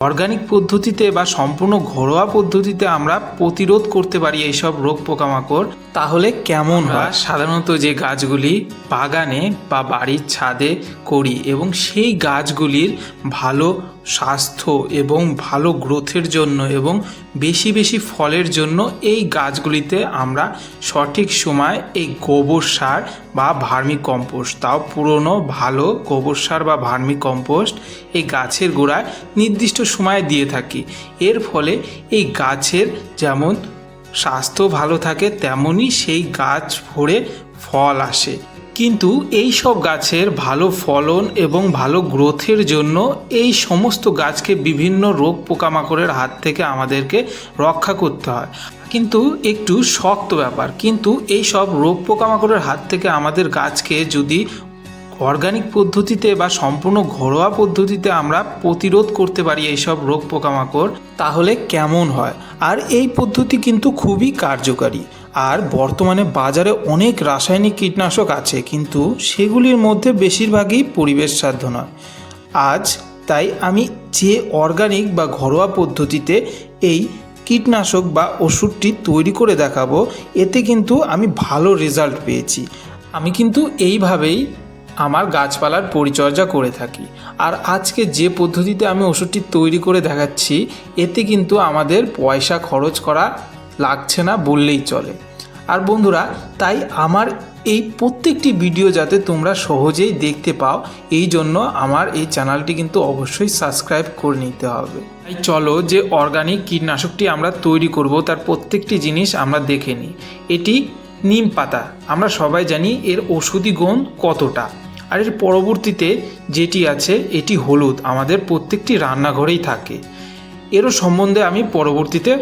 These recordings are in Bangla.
অর্গানিক পদ্ধতিতে বা সম্পূর্ণ ঘরোয়া পদ্ধতিতে আমরা প্রতিরোধ করতে পারি এইসব রোগ পোকামাকড় তাহলে কেমন হয়? সাধারণত যে গাছগুলি বাগানে বা বাড়ির ছাদে করি এবং সেই গাছগুলির ভালো স্বাস্থ্য এবং ভালো গ্রোথের জন্য এবং বেশি বেশি ফলের জন্য এই গাছগুলিতে আমরা সঠিক সময় এই গোবর সার বা ভার্মি কম্পোস্ট তাও পুরনো ভালো গোবর সার বা ভার্মি কম্পোস্ট এই গাছের গোড়ায় নির্দিষ্ট সময়ে দিয়ে থাকি। এর ফলে এই গাছের যেমন স্বাস্থ্য ভালো থাকে, তেমনই সেই গাছ ভরে ফল আসে। কিন্তু এই সব গাছের ভালো ফলন এবং ভালো গ্রোথের জন্য এই সমস্ত গাছকে বিভিন্ন রোগ পোকামাকড়ের হাত থেকে আমাদেরকে রক্ষা করতে হয়। কিন্তু একটু শক্ত ব্যাপার, কিন্তু এই সব রোগ পোকামাকড়ের হাত থেকে আমাদের গাছকে যদি অর্গানিক পদ্ধতিতে বা সম্পূর্ণ ঘরোয়া পদ্ধতিতে আমরা প্রতিরোধ করতে পারি এইসব রোগ পোকামাকড়, তাহলে কেমন হয়? আর এই পদ্ধতি কিন্তু খুবই কার্যকারী। আর বর্তমানে বাজারে অনেক রাসায়নিক কীটনাশক আছে, কিন্তু সেগুলির মধ্যে বেশিরভাগই পরিবেশ সাধ্য নয়। আজ তাই আমি যে অর্গানিক বা ঘরোয়া পদ্ধতিতে এই কীটনাশক বা ওষুধটি তৈরি করে দেখাবো, এতে কিন্তু আমি ভালো রেজাল্ট পেয়েছি। আমি কিন্তু এইভাবেই আমার গাছপালার পরিচর্যা করে থাকি। আর আজকে যে পদ্ধতিতে আমি ওষুধটি তৈরি করে দেখাচ্ছি, এতে কিন্তু আমাদের পয়সা খরচ করা লাগছে না বললেই চলে। আর বন্ধুরা, তাই আমার এই প্রত্যেকটি ভিডিও যাতে তোমরা সহজেই দেখতে পাও, এই জন্য আমার এই চ্যানেলটি কিন্তু অবশ্যই সাবস্ক্রাইব করে নিতে হবে। তাই চলো যে অর্গানিক কীটনাশকটি আমরা তৈরি করব, তার প্রত্যেকটি জিনিস আমরা দেখে নিই। এটি নিম পাতা। আমরা সবাই জানি এর ওষুধি গুণ কতটা। আর এর পরবর্তীতে যেটি আছে, এটি হলুদ। আমাদের প্রত্যেকটি রান্নাঘরেই থাকে। এরও সম্বন্ধে আমি পরবর্তীতে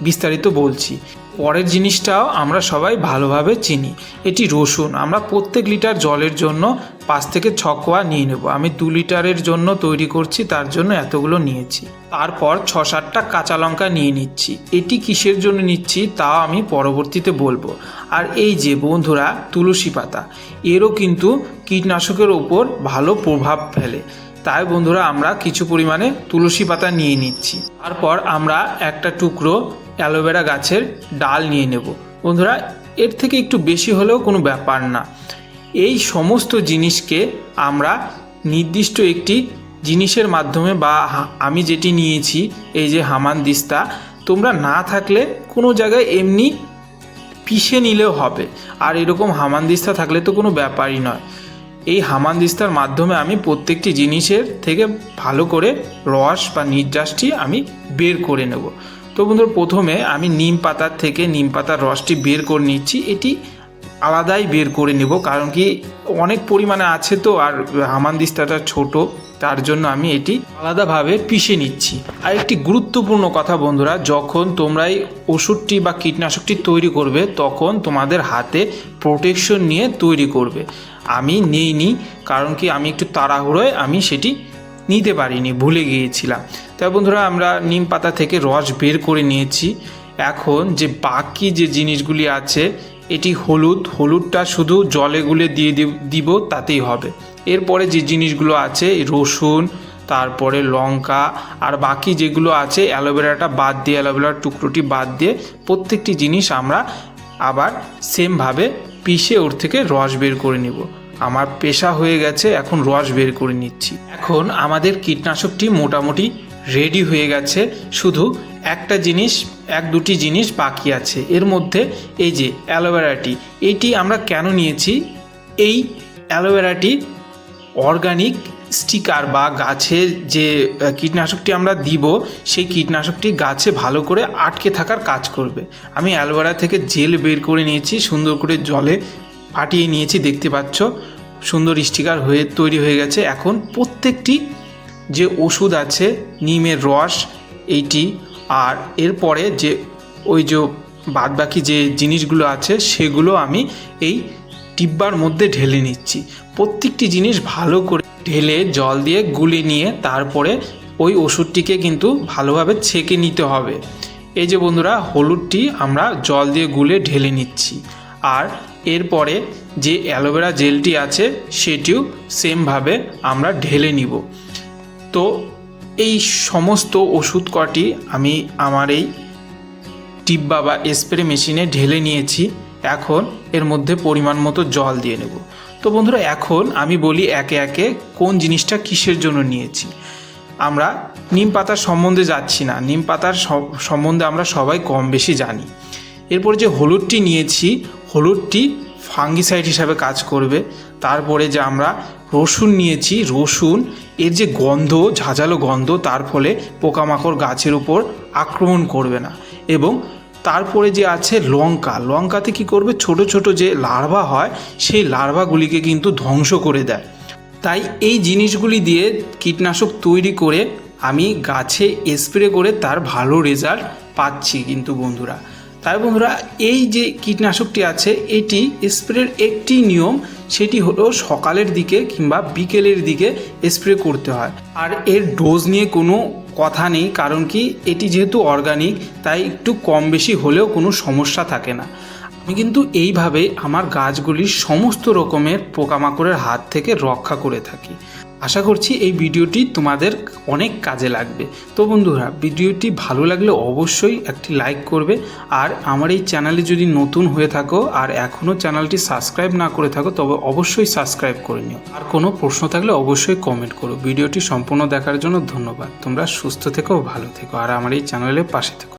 বিস্তারিত বলছি। পরের জিনিসটাও আমরা সবাই ভালোভাবে চিনি। এটি রসুন। আমরা প্রত্যেক লিটার জলের জন্য পাঁচ থেকে ছ কোয়া নিয়ে নেব। আমি দু লিটারের জন্য তৈরি করছি, তার জন্য এতগুলো নিয়েছি। তারপর ছ সাতটা কাঁচা লঙ্কা নিয়ে নিচ্ছি। এটি কিসের জন্য নিচ্ছি তাও আমি পরবর্তীতে বলব। আর এই যে বন্ধুরা, তুলসী পাতা। এরও কিন্তু কীটনাশকের ওপর ভালো প্রভাব ফেলে। তাই বন্ধুরা, আমরা কিছু পরিমাণে তুলসী পাতা নিয়ে নিচ্ছি। তারপর আমরা একটা টুকরো অ্যালোভেরা গাছের ডাল নিয়ে নেব। বন্ধুরা, এর থেকে একটু বেশি হলেও কোনো ব্যাপার না। এই সমস্ত জিনিসকে আমরা নির্দিষ্ট একটি জিনিসের মাধ্যমে বা আমি যেটি নিয়েছি, এই যে হামান দিস্তা, তোমরা না থাকলে কোনো জায়গায় এমনি পিষে নিলেও হবে। আর এরকম হামানদিস্তা থাকলে তো কোনো ব্যাপারই নয়। এই হামানদিস্তার মাধ্যমে আমি প্রত্যেকটি জিনিসের থেকে ভালো করে রস বা নির্যাসটি আমি বের করে নেব। তো বন্ধুরা, প্রথমে আমি নিম পাতার থেকে নিম পাতার রসটি বের করে নিচ্ছি। এটি আলাদাই বের করে নেব, কারণ কি অনেক পরিমাণে আছে তো, আর হামানদিস্তাটা ছোট, তার জন্য আমি এটি আলাদাভাবে পিষে নিচ্ছি। আর একটি গুরুত্বপূর্ণ কথা বন্ধুরা, যখন তোমরা এই ওষুধটি বা কীটনাশকটি তৈরি করবে, তখন তোমাদের হাতে প্রোটেকশন নিয়ে তৈরি করবে। আমি নেইনি, কারণ কি আমি একটু তাড়াহুড়োয় আমি সেটি নিতে পারিনি, ভুলে গিয়েছিলাম। তাই বন্ধুরা, আমরা নিম পাতা থেকে রস বের করে নিয়েছি। এখন যে বাকি যে জিনিসগুলি আছে, এটি হলুদ। হলুদটা শুধু জলে গুলে দিয়ে দিব- তাতেই হবে। এরপরে যে জিনিসগুলো আছে, রসুন, তারপরে লঙ্কা, আর বাকি যেগুলো আছে, অ্যালোভেরাটা বাদ দিয়ে, অ্যালোভেরার টুকরোটি বাদ দিয়ে, প্রত্যেকটি জিনিস আমরা আবার সেমভাবে পিষে ওর থেকে রস বের করে নিব। আমার পেশা হয়ে গেছে, এখন রস বের করে নিচ্ছি। এখন আমাদের কীটনাশকটি মোটামুটি রেডি হয়ে গেছে। শুধু একটা জিনিস, এক দুটি জিনিস বাকি আছে। এর মধ্যে এই যে অ্যালোভেরাটি এটি আমরা কেন নিয়েছি? এই অ্যালোভেরাটি অর্গানিক স্টিকার বা গাছের যে কীটনাশকটি আমরা দিব, সেই কীটনাশকটি গাছে ভালো করে আটকে থাকার কাজ করবে। আমি অ্যালোভেরা থেকে জেল বের করে নিয়েছি, সুন্দর করে জলে ফাটিয়ে নিয়েছি, দেখতে পাচ্ছ। সুন্দর স্টিকার হয়ে, তৈরি হয়ে গেছে। এখন প্রত্যেকটি যে ওষুধ আছে, নিমের রস, এইটি। আর এরপরে যে ওই যে বাদবাকি যে জিনিসগুলো আছে, সেগুলো আমি এই টিব্বার মধ্যে ঢেলে নিচ্ছি। প্রত্যেকটি জিনিস ভালো করে ঢেলে জল দিয়ে গুলে নিয়ে তারপরে ওই ওষুধটিকে কিন্তু ভালোভাবে ছেঁকে নিতে হবে। এই যে বন্ধুরা, হলুদটি আমরা জল দিয়ে গুলে ঢেলে নিচ্ছি। আর এরপরে যে অ্যালোভেরা জেলটি আছে, সেটিও সেমভাবে আমরা ঢেলে নিব। তো এই সমস্ত ওষুধ কটি আমি আমার এই টিব্বা বা স্প্রে মেশিনে ঢেলে নিয়েছি। এখন এর মধ্যে পরিমাণ মতো জল দিয়ে নেব। তো বন্ধুরা, এখন আমি বলি একে একে কোন জিনিসটা কিসের জন্য নিয়েছি। আমরা নিম পাতার সম্বন্ধে যাচ্ছি না। নিম পাতার সম্বন্ধে আমরা সবাই কম বেশি জানি। এরপর যে হলুদটি নিয়েছি, হলুদটি ফাঙ্গিসাইড হিসাবে কাজ করবে। তারপরে যে আমরা রসুন নিয়েছি, রসুন। এর যে গন্ধ, ঝাঁঝালো গন্ধ, তার ফলে পোকামাকড় গাছের উপর আক্রমণ করবে না। এবং তারপরে যে আছে লঙ্কা। লঙ্কাতে কি করবে? ছোট ছোট যে লার্ভা হয়, সেই লার্ভাগুলিকে কিন্তু ধ্বংস করে দেয়। তাই এই জিনিসগুলি দিয়ে কীটনাশক তৈরি করে আমি গাছে স্প্রে করে তার ভালো রেজাল্ট পাচ্ছি কিন্তু বন্ধুরা। তাই বন্ধুরা, এই যে কীটনাশকটি আছে, এটি স্প্রের একটি নিয়ম সেটি হলো সকালের দিকে কিংবা বিকেলের দিকে স্প্রে করতে হয়। আর এর ডোজ নিয়ে কোনো কথা নেই, কারণ কি এটি যেহেতু অর্গানিক তাই একটু কম বেশি হলেও কোনো সমস্যা থাকে না। আমি কিন্তু এইভাবে আমার গাছগুলির সমস্ত রকমের পোকামাকড়ের হাত থেকে রক্ষা করে থাকি। আশা করছি এই ভিডিওটি তোমাদের অনেক কাজে লাগবে। তো বন্ধুরা, ভিডিওটি ভালো লাগলে অবশ্যই একটি লাইক করবে আর আমার এই চ্যানেলে যদি নতুন হয়ে থাকো আর এখনও চ্যানেলটি সাবস্ক্রাইব না করে থাকো, তবে অবশ্যই সাবস্ক্রাইব করে নিও। আর কোনো প্রশ্ন থাকলে অবশ্যই কমেন্ট করো। ভিডিওটি সম্পূর্ণ দেখার জন্য ধন্যবাদ। তোমরা সুস্থ থেকো, ভালো থেকো আর আমার এই চ্যানেলের পাশে থেকো।